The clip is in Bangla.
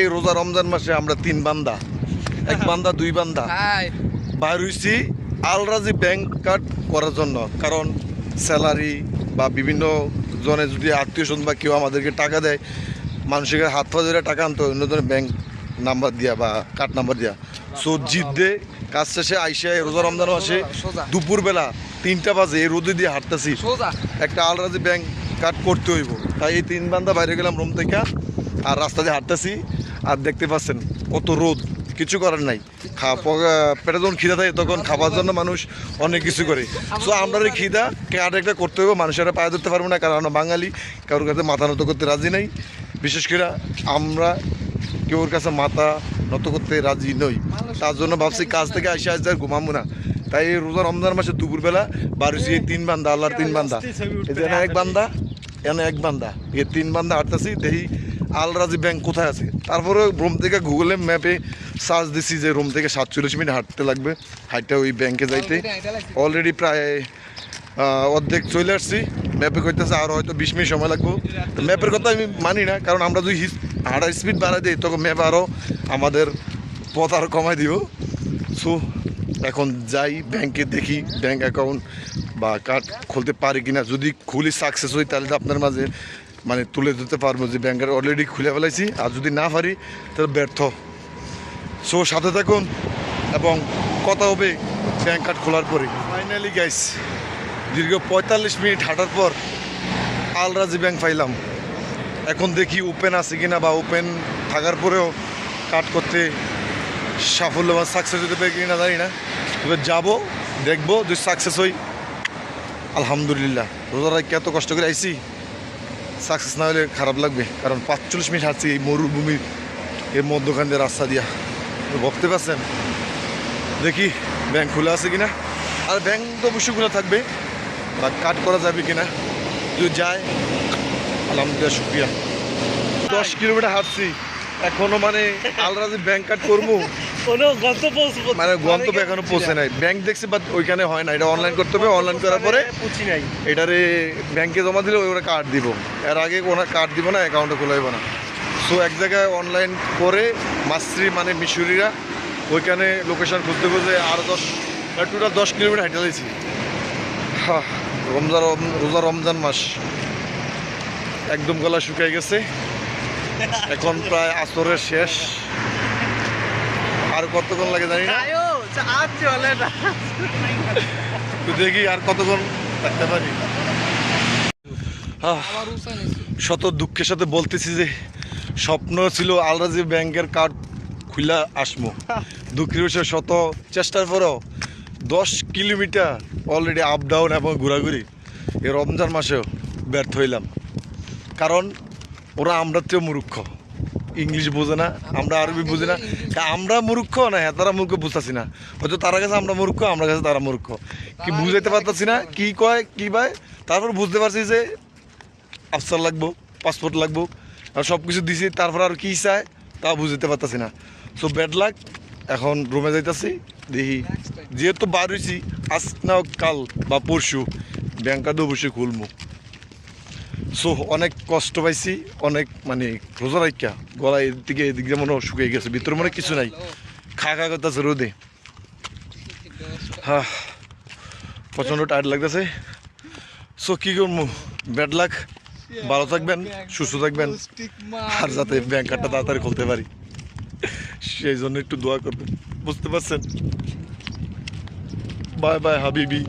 এই রোজা রমজান মাসে আমরা তিন বান্দা। এক বান্দা দুই বান্দা। বাইর হইছি আলরাজি ব্যাংক কার্ড করার জন্য। কারণ স্যালারি বা বিভিন্ন জনে যদি আত্মীয় স্বজন বা কেউ আমাদেরকে টাকা দেয় মানুষের হাত পা ধরে টাকা আনতো অন্য ধরনের ব্যাংক নাম্বার দিয়া বা কার্ড নাম্বার দিয়া। সো জিদ দে কাজ শেষে আইসা রোজা রমজান মাসে দুপুরবেলা তিনটা বাজে এই রোদে দিয়ে হাঁটতেছি। একটা আলরাজি ব্যাংক কার্ড করতে হইব। তাই এই তিন বান্দা বাইরে গেলাম রুম থেকে আর রাস্তা দিয়ে হাঁটতেছি। আর দেখতে পাচ্ছেন কত রোদ, কিছু করার নাই। পেটে যখন খিদা থাকে তখন খাবার জন্য মানুষ অনেক কিছু করে। সো আমরা এই খিদা কার্ড একটা করতে হবে মানুষেরা পায়ে ধরতে পারব না, কারণ আমরা বাঙালি, কারোর কাছে মাথা নত করতে রাজি নাই। বিশেষ করে আমরা কেউর কাছে মাথা নত করতে রাজি নই। তার জন্য ভাবছি কাজ থেকে আসে আসতে আর ঘুমাবো না। তাই এই রোজা রমজান মাসে দুপুরবেলা এই তিন বান্দা, আল্লাহর তিন বান্দা। এখানে এক বান্দা, এখানে এক বান্দা। এই তিন বান্দা হাঁটতেছি, দেখি আলরাজি ব্যাংক কোথায় আছে? তারপরে রুম থেকে গুগলে ম্যাপে সার্চ দিছি যে রুম থেকে সাতচল্লিশ মিনিট হাঁটতে লাগবে। হাইটটা ওই ব্যাংকে যাইতে। অলরেডি প্রায় অর্ধেক চলে আসছি। ম্যাপে করতেছে আরও হয়তো বিশ মিনিট সময় লাগবে। তো ম্যাপের কথা আমি মানি না কারণ আমরা যদি হাঁটার স্পিড বাড়াই দিই তখন ম্যাপ আরও আমাদের পথ আরও কমাই দিব। সো এখন যাই ব্যাংকে দেখি ব্যাংক অ্যাকাউন্ট বা কার্ড খুলতে পারি কিনা। যদি খুলি সাকসেস হই তাহলে তো আপনার মাঝে মানে তুলে ধরতে পারব যে ব্যাংকের অলরেডি খুলে ফেলাইছি। আর যদি না পারি, তাহলে ব্যর্থ। সো সাথে থাকুন এবং কথা হবে ব্যাংক কার্ড খোলার পরে। ফাইনালি গাইস দীর্ঘ পঁয়তাল্লিশ মিনিট হাঁটার পর আলরাজি ব্যাংক পাইলাম। এখন দেখি ওপেন আছে কিনা বা ওপেন থাকার পরেও কাট করতে সাফল্য বা সাকসেস হতে পারি কিনা জানি না। তবে যাব, দেখব যদি সাকসেস হই আলহামদুলিল্লাহ। রোজা রাখতে এত কষ্ট করে আইছি? সাকসেস না হলে খারাপ লাগবে। কারণ পাঁচচল্লিশ মিনিট হাঁটছি এই মরুভূমির এর মধ্যখান দিয়ে রাস্তা দিয়া। ভাবতে পারছেন? দেখি, ব্যাংক খোলা আছে কিনা? আর ব্যাংক তো অবশ্যই খোলা থাকবে। বা কাট করা যাবে কিনা? যদি যায়, আলহামদুলিল্লাহ, শুক্রিয়া। দশ কিলোমিটার হাঁটছি। এখনও মানে আলরাজি ব্যাংক কাট করব? কোনো গন্তব্য মানে গন্তব্য এখনও পৌঁছে নাই। ব্যাংক দেখছি বাট ওইখানে হয় না। এটা অনলাইন করতে হবে অনলাইন করার পরে পুছি নাই। এটারে ব্যাংকে জমা দিলে ওরা কার্ড দিব। এর আগে কোনো কার্ড দিব না অ্যাকাউন্টে খোলাইব না। সো এক জায়গায় অনলাইন করে মাস্ত্রি মানে মিশরিরা ওইখানে লোকেশন খুঁজতে খুঁজতে আরও দশ টোটাল দশ কিলোমিটার হেঁটে দিয়েছি রমজান রোজা রমজান মাস। একদম গলা শুকিয়ে গেছে। এখন প্রায় আসরের শেষ। আর কতক্ষণ লাগে জানি না। তো দেখি আর কতক্ষণ থাকতে পারি। শত দুঃখের সাথে বলতেছি যে স্বপ্ন ছিল আলরাজি ব্যাংকের কার্ড খুলে আসমো। দুঃখের বিষয় শত চেষ্টার পরেও দশ কিলোমিটার অলরেডি আপ ডাউন এবং ঘোরাঘুরি এই রমজান মাসেও ব্যর্থ হইলাম। কারণ ওরা আমরা চেয়েও মূর্খ। ইংলিশ বোঝে না, আমরা আরবি বুঝি না। আমরা মূর্খ না হ্যাঁ তারা মূর্খ বুঝতেছি না। হয়তো তারা কাছে আমরা মূর্খ, আমরা কাছে তারা মূর্খ। কি বুঝাইতে পারতেছি না, কি কয়, কি ভাই তারপর বুঝতে পারছি যে আফসার লাগবো, পাসপোর্ট লাগবো, আর সব কিছু দিছি, তারপর আর কি চায়, তা বুঝতে পারতাছি না। সো ব্যাড লাক এখন রুমে যাইতাছি, দেখি। যেহেতু বার হয়েছি আজ না কাল বা পরশু ব্যাংকটা তো অবশ্যই খুলবো সো অনেক কষ্ট পাইছি, অনেক মানে রোজা রাখা গলা এদিকে এদিক যেমন শুকিয়ে গেছে, ভিতরে মানে কিছু নাই। খা খা করতেছে রোদে। হ্যাঁ প্রচণ্ড টায়ার্ড লাগতেছে। সো কী করব? ব্যাড লাক ভালো থাকবেন, সুস্থ থাকবেন। আর যাতে ব্যাংক কার্ডটা তাড়াতাড়ি খুলতে পারি। সেই জন্য একটু দোয়া করবেন। বুঝতে পারছেন? বাই বাই, হাবিবি।